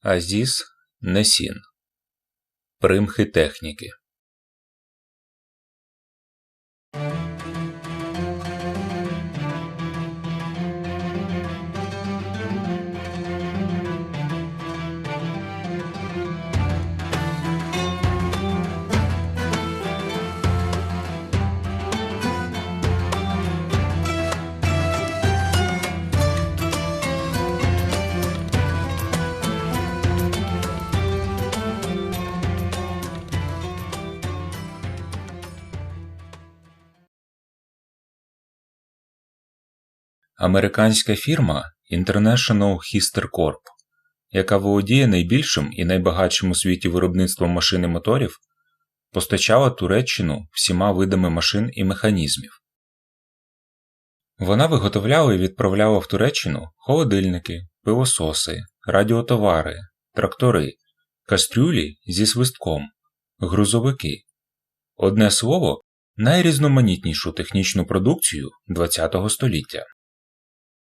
Азіс Несін. Примхи техніки Американська фірма International Hister Corp, яка володіє найбільшим і найбагатшим у світі виробництвом машин і моторів, постачала Туреччину всіма видами машин і механізмів. Вона виготовляла і відправляла в Туреччину холодильники, пилососи, радіотовари, трактори, кастрюлі зі свистком, грузовики. Одне слово, найрізноманітнішу технічну продукцію ХХ століття.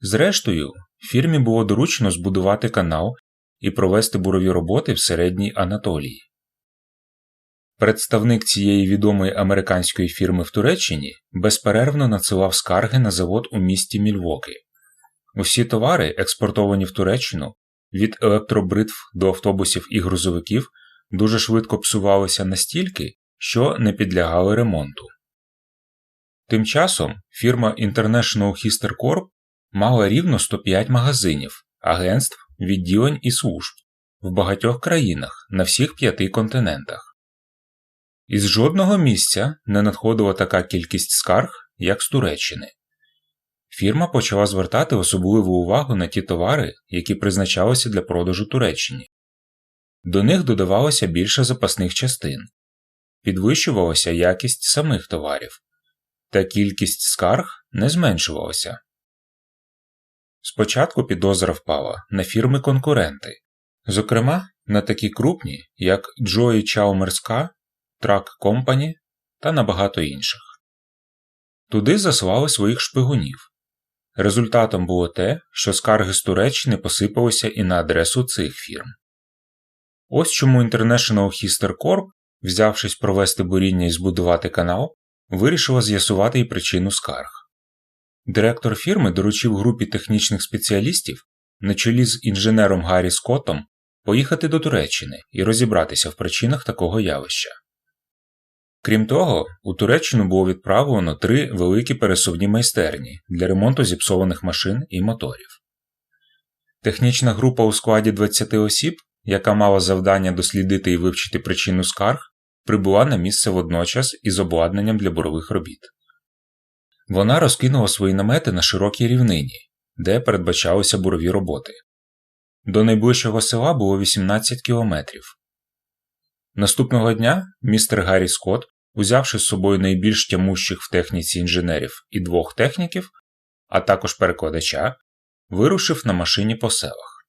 Зрештою, фірмі було доручено збудувати канал і провести бурові роботи в середній Анатолії. Представник цієї відомої американської фірми в Туреччині безперервно надсилав скарги на завод у місті Мільвоки. Усі товари, експортовані в Туреччину, від електробритв до автобусів і грузовиків, дуже швидко псувалися настільки, що не підлягали ремонту. Тим часом фірма International Hister Corp мала рівно 105 магазинів, агентств, відділень і служб в багатьох країнах на всіх п'яти континентах. Із жодного місця не надходила така кількість скарг, як з Туреччини. Фірма почала звертати особливу увагу на ті товари, які призначалися для продажу Туреччині. До них додавалося більше запасних частин, підвищувалася якість самих товарів, та кількість скарг не зменшувалася. Спочатку підозра впала на фірми-конкуренти, зокрема на такі крупні, як Chalmers K, Truck Company та на багато інших. Туди заслали своїх шпигунів. Результатом було те, що скарги з Туреччини посипалися і на адресу цих фірм. Ось чому International Hister Corp, взявшись провести буріння і збудувати канал, вирішила з'ясувати і причину скарг. Директор фірми доручив групі технічних спеціалістів на чолі з інженером Гаррі Скоттом поїхати до Туреччини і розібратися в причинах такого явища. Крім того, у Туреччину було відправлено три великі пересувні майстерні для ремонту зіпсованих машин і моторів. Технічна група у складі 20 осіб, яка мала завдання дослідити і вивчити причину скарг, прибула на місце водночас із обладнанням для бурових робіт. Вона розкинула свої намети на широкій рівнині, де передбачалися бурові роботи. До найближчого села було 18 кілометрів. Наступного дня містер Гаррі Скотт, узявши з собою найбільш тямущих в техніці інженерів і двох техніків, а також перекладача, вирушив на машині по селах.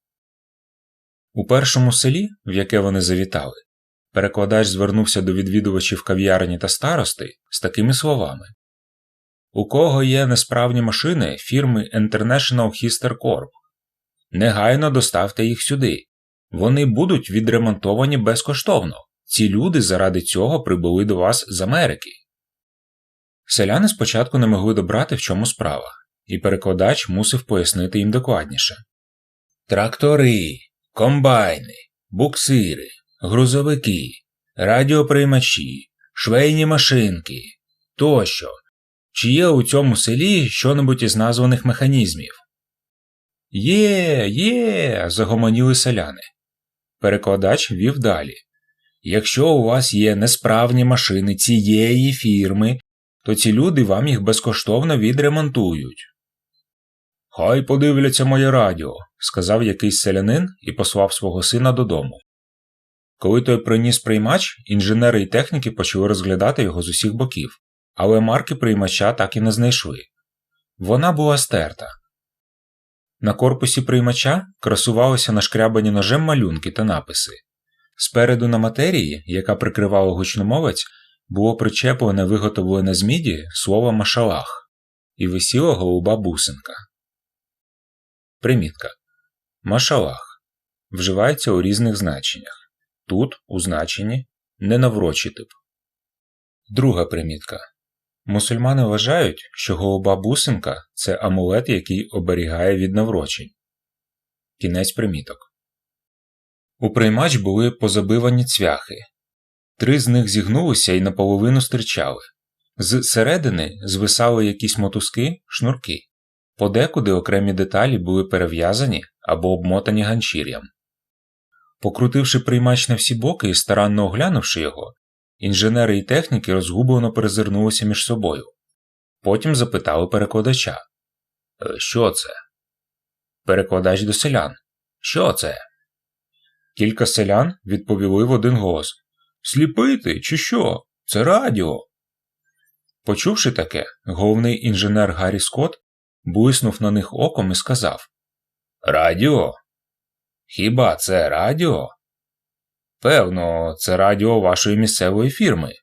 У першому селі, в яке вони завітали, перекладач звернувся до відвідувачів кав'ярні та старости з такими словами у кого є несправні машини фірми International Hister Corp. Негайно доставте їх сюди. Вони будуть відремонтовані безкоштовно. Ці люди заради цього прибули до вас з Америки. Селяни спочатку не могли добрати, в чому справа, і перекладач мусив пояснити їм докладніше. Трактори, комбайни, буксири, грузовики, радіоприймачі, швейні машинки тощо чи є у цьому селі що-небудь із названих механізмів? Є, є, загомоніли селяни. Перекладач вів далі. Якщо у вас є несправні машини цієї фірми, то ці люди вам їх безкоштовно відремонтують. Хай подивляться моє радіо, сказав якийсь селянин і послав свого сина додому. Коли той приніс приймач, інженери і техніки почали розглядати його з усіх боків але марки приймача так і не знайшли. Вона була стерта. На корпусі приймача красувалися нашкрябані ножем малюнки та написи. Спереду на матерії, яка прикривала гучномовець, було причеплене виготовлене з міді слово машалах і висіла голуба бусинка. Примітка. Машалах вживається у різних значеннях. Тут, у значенні, ненаврочий тип. Друга примітка. Мусульмани вважають, що голуба бусинка це амулет, який оберігає від наврочень. Кінець приміток. У приймач були позабивані цвяхи. Три з них зігнулися і наполовину стирчали. З середини звисали якісь мотузки, шнурки. Подекуди окремі деталі були перев'язані або обмотані ганчір'ям. Покрутивши приймач на всі боки і старанно оглянувши його, інженери і техніки розгублено перезирнулися між собою. Потім запитали перекладача «Е, Що це? Перекладач до селян. Що це? Кілька селян відповіли в один голос Сліпити, чи що? Це радіо. Почувши таке, головний інженер Гаррі Скотт блиснув на них оком і сказав Радіо? Хіба це радіо? Певно, це радіо вашої місцевої фірми.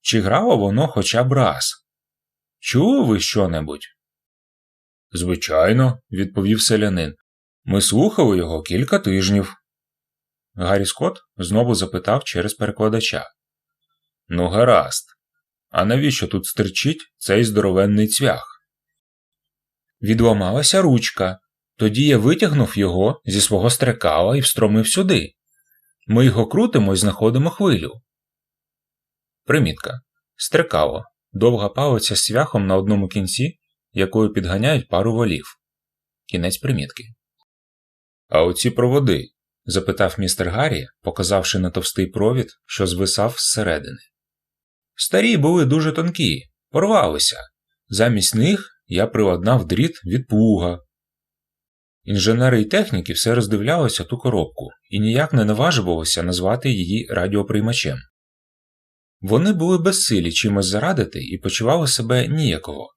Чи грало воно хоча б раз? Чули ви що-небудь? Звичайно, відповів селянин. Ми слухали його кілька тижнів. Гаррі Скотт знову запитав через перекладача. Ну, гаразд. А навіщо тут стерчить цей здоровенний цвях? Відламалася ручка. Тоді я витягнув його зі свого стрекала і встромив сюди. Ми його крутимо і знаходимо хвилю. Примітка. Стрекало. Довга палиця з цвяхом на одному кінці, якою підганяють пару волів. Кінець примітки. А оці проводи? запитав містер Гаррі, показавши на товстий провід, що звисав зсередини. Старі були дуже тонкі, порвалися. Замість них я приладнав дріт від плуга. Інженери і техніки все роздивлялися ту коробку і ніяк не наважувалися назвати її радіоприймачем. Вони були безсилі чимось зарадити і почували себе ніяково.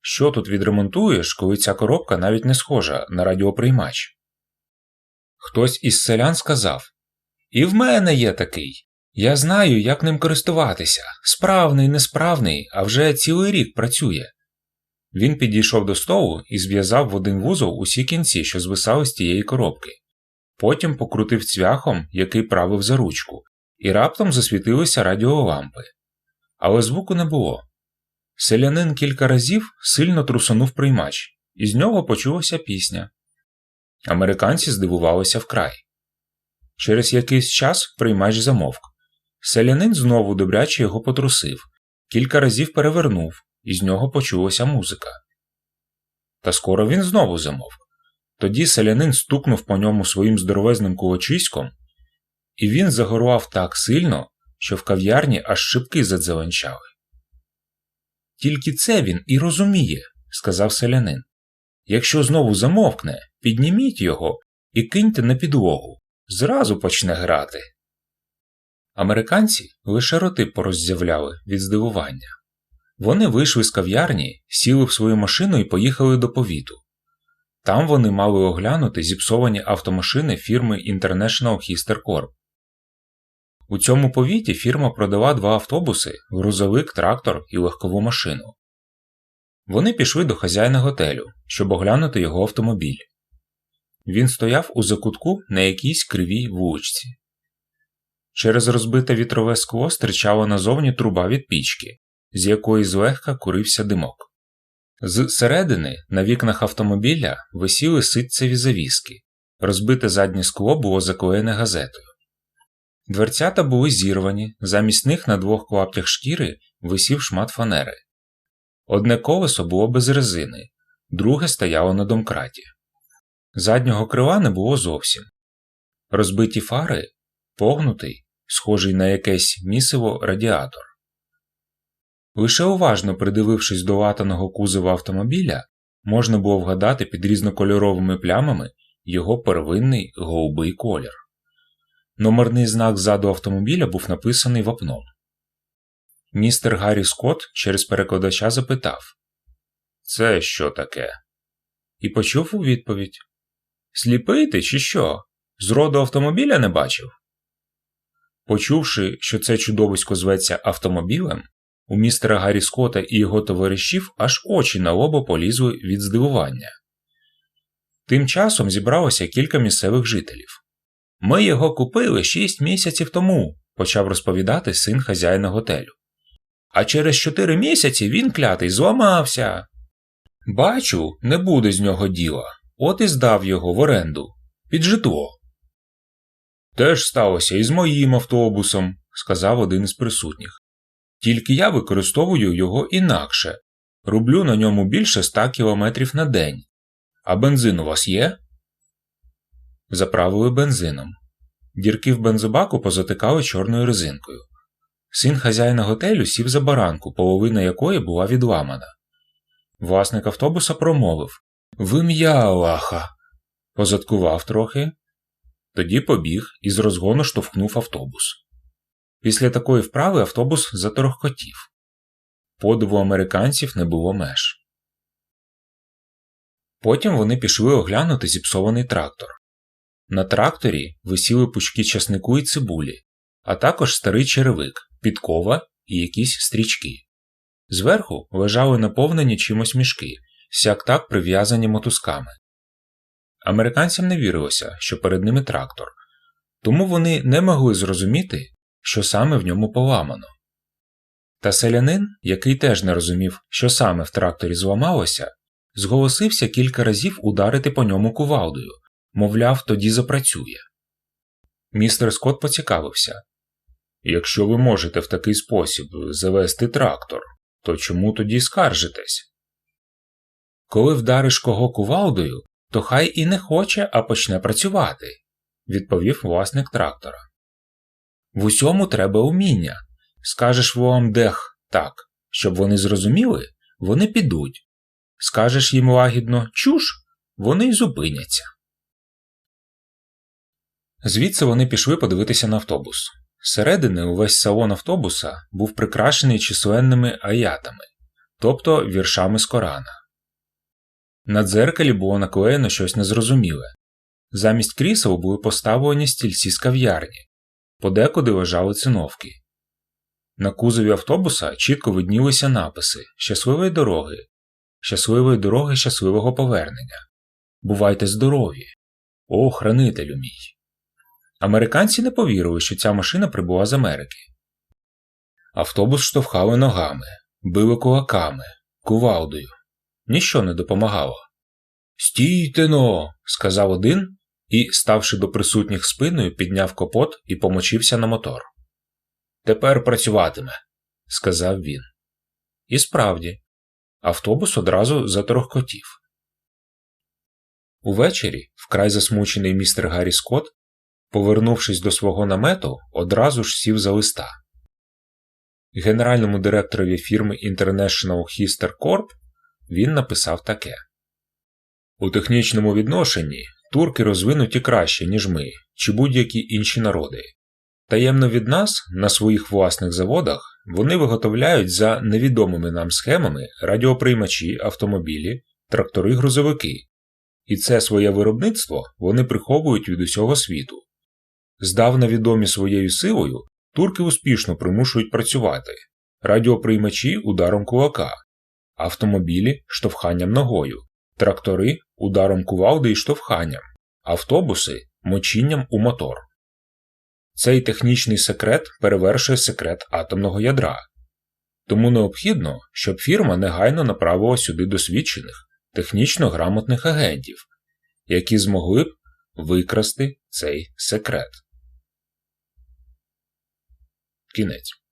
Що тут відремонтуєш, коли ця коробка навіть не схожа на радіоприймач? Хтось із селян сказав І в мене є такий. Я знаю, як ним користуватися. Справний, несправний, а вже цілий рік працює. Він підійшов до столу і зв'язав в один вузол усі кінці, що звисали з тієї коробки. Потім покрутив цвяхом, який правив за ручку, і раптом засвітилися радіолампи. Але звуку не було. Селянин кілька разів сильно трусонув приймач, і з нього почулася пісня. Американці здивувалися вкрай. Через якийсь час приймач замовк. Селянин знову добряче його потрусив, кілька разів перевернув, і з нього почулася музика. Та скоро він знову замовк. Тоді селянин стукнув по ньому своїм здоровезним кулачиськом, і він загорував так сильно, що в кав'ярні аж шибки задзеленчали. Тільки це він і розуміє, сказав селянин. Якщо знову замовкне, підніміть його і киньте на підлогу. Зразу почне грати. Американці лише роти пороззявляли від здивування. Вони вийшли з кав'ярні, сіли в свою машину і поїхали до повіту. Там вони мали оглянути зіпсовані автомашини фірми International Hister Corp. У цьому повіті фірма продала два автобуси, грузовик, трактор і легкову машину. Вони пішли до хазяїна готелю, щоб оглянути його автомобіль. Він стояв у закутку на якійсь кривій вуличці. Через розбите вітрове скло стирчала назовні труба від пічки, з якої злегка курився димок. З середини на вікнах автомобіля висіли ситцеві завіски, розбите заднє скло було заклеєне газетою. Дверцята були зірвані, замість них на двох клаптях шкіри висів шмат фанери. Одне колесо було без резини, друге стояло на домкраті. Заднього крила не було зовсім. Розбиті фари, погнутий, схожий на якесь місиво радіатор. Лише уважно придивившись до латаного кузова автомобіля, можна було вгадати під різнокольоровими плямами його первинний голубий колір. Номерний знак ззаду автомобіля був написаний вапном. Містер Гаррі Скотт через перекладача запитав Це що таке? І почув у відповідь Сліпий ти, чи що? Зроду автомобіля не бачив? Почувши, що це чудовисько зветься автомобілем, у містера Гаррі Скотта і його товаришів аж очі на лоба полізли від здивування. Тим часом зібралося кілька місцевих жителів. Ми його купили шість місяців тому, почав розповідати син хазяїна готелю. А через чотири місяці він клятий зламався. Бачу, не буде з нього діла, от і здав його в оренду під житло. Теж сталося і з моїм автобусом, сказав один із присутніх. Тільки я використовую його інакше, рублю на ньому більше ста кілометрів на день. А бензин у вас є? Заправили бензином. Дірки в бензобаку позатикали чорною резинкою. Син хазяїна готелю сів за баранку, половина якої була відламана. Власник автобуса промовив В ім'я Аллаха. Позаткував трохи, тоді побіг і з розгону штовхнув автобус. Після такої вправи автобус заторохкотів. Подиву американців не було меж. Потім вони пішли оглянути зіпсований трактор. На тракторі висіли пучки часнику і цибулі, а також старий черевик, підкова і якісь стрічки. Зверху лежали наповнені чимось мішки, сяк так прив'язані мотузками. Американцям не вірилося, що перед ними трактор, тому вони не могли зрозуміти, що саме в ньому поламано. Та селянин, який теж не розумів, що саме в тракторі зламалося, зголосився кілька разів ударити по ньому кувалдою, мовляв, тоді запрацює. Містер Скотт поцікавився Якщо ви можете в такий спосіб завести трактор, то чому тоді скаржитесь? Коли вдариш кого кувалдою, то хай і не хоче, а почне працювати, відповів власник трактора. В усьому треба уміння. Скажеш волам дех так, щоб вони зрозуміли, вони підуть. Скажеш їм лагідно чуш, вони й зупиняться. Звідси вони пішли подивитися на автобус. Зсередини увесь салон автобуса був прикрашений численними аятами, тобто віршами з Корана. На дзеркалі було наклеєно щось незрозуміле. Замість крісел були поставлені стільці з кав'ярні, подекуди лежали циновки. На кузові автобуса чітко виднілися написи Щасливої дороги, щасливої дороги щасливого повернення. Бувайте здорові! О, хранителю мій! Американці не повірили, що ця машина прибула з Америки. Автобус штовхали ногами, били кулаками, кувалдою. Ніщо не допомагало. Стійте но, сказав один і, ставши до присутніх спиною, підняв капот і помочився на мотор. Тепер працюватиме, сказав він. І справді, автобус одразу заторохкотів. Увечері, вкрай засмучений містер Гаррі Скотт, повернувшись до свого намету, одразу ж сів за листа. Генеральному директорові фірми International Hister Corp він написав таке У технічному відношенні турки розвинуті краще, ніж ми, чи будь-які інші народи. Таємно від нас, на своїх власних заводах, вони виготовляють за невідомими нам схемами радіоприймачі, автомобілі, трактори грузовики, і це своє виробництво вони приховують від усього світу. Здавна відомі своєю силою, турки успішно примушують працювати радіоприймачі ударом кулака, автомобілі штовханням ногою, трактори ударом кувалди і штовханням, автобуси мочінням у мотор. Цей технічний секрет перевершує секрет атомного ядра. Тому необхідно, щоб фірма негайно направила сюди досвідчених, технічно грамотних агентів, які змогли б викрасти цей секрет. Кінець.